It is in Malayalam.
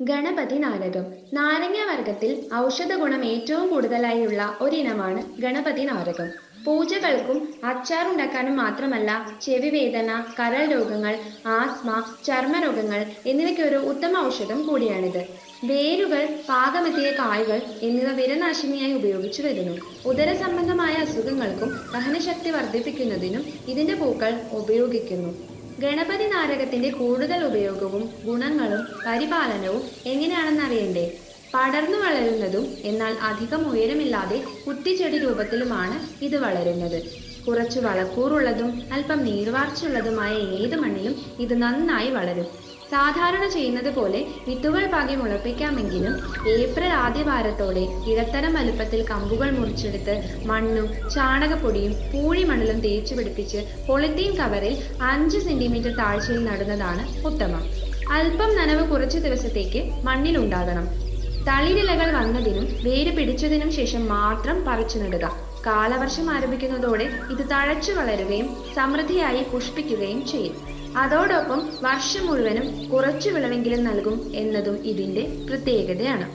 ഗണപതി നാരകം നാരങ്ങ വർഗത്തിൽ ഔഷധ ഗുണം ഏറ്റവും കൂടുതലായുള്ള ഒരിനമാണ് ഗണപതി നാരകം പൂജകൾക്കും അച്ചാറുണ്ടാക്കാനും മാത്രമല്ല ചെവി വേദന കരൾ രോഗങ്ങൾ ആസ്മ ചർമ്മരോഗങ്ങൾ എന്നിവയ്ക്ക് ഒരു ഉത്തമ ഔഷധം കൂടിയാണിത്. വേരുകൾ പാകമെത്തിയ കായ്കൾ എന്നിവ വിരനാശിനിയായി ഉപയോഗിച്ചു വരുന്നു. ഉദര സംബന്ധമായ അസുഖങ്ങൾക്കും ദഹനശക്തി വർദ്ധിപ്പിക്കുന്നതിനും ഇതിന്റെ പൂക്കൾ ഉപയോഗിക്കുന്നു. ഗണപതി നാരകത്തിന്റെ കൂടുതൽ ഉപയോഗവും ഗുണങ്ങളും പരിപാലനവും എങ്ങനെയാണെന്ന് അറിയണ്ടേ? പടർന്നു വളരുന്നതും എന്നാൽ അധികം ഉയരമില്ലാതെ കുറ്റിച്ചെടി രൂപത്തിലുമാണ് ഇത് വളരുന്നത്. കുറച്ച് വളക്കൂറുള്ളതും അല്പം നീർവാർച്ചുള്ളതുമായ ഏത് മണ്ണിലും ഇത് നന്നായി വളരും. സാധാരണ ചെയ്യുന്നത് പോലെ വിത്തുകൾ പാകി മുളപ്പിക്കാമെങ്കിലും ഏപ്രിൽ ആദ്യവാരത്തോടെ ഇടത്തരം വലുപ്പത്തിൽ കമ്പുകൾ മുറിച്ചെടുത്ത് മണ്ണും ചാണകപ്പൊടിയും പൂഴിമണലും തേച്ചു പിടിപ്പിച്ച് പൊളിത്തീൻ കവറിൽ അഞ്ച് സെന്റിമീറ്റർ താഴ്ചയിൽ നടുന്നതാണ് ഉത്തമം. അല്പം നനവ് കുറച്ച് ദിവസത്തേക്ക് മണ്ണിലുണ്ടാകണം. തളിരിലകൾ വന്നതിനും വേര് പിടിച്ചതിനും ശേഷം മാത്രം പറിച്ചു നടുക. കാലവർഷം ആരംഭിക്കുന്നതോടെ ഇത് തഴച്ചു വളരുകയും സമൃദ്ധിയായി പുഷ്പിക്കുകയും ചെയ്യും. അതോടൊപ്പം വർഷം മുഴുവനും കുറച്ചു വിളവെങ്കിലും നൽകും എന്നതും ഇതിന്റെ പ്രത്യേകതയാണ്.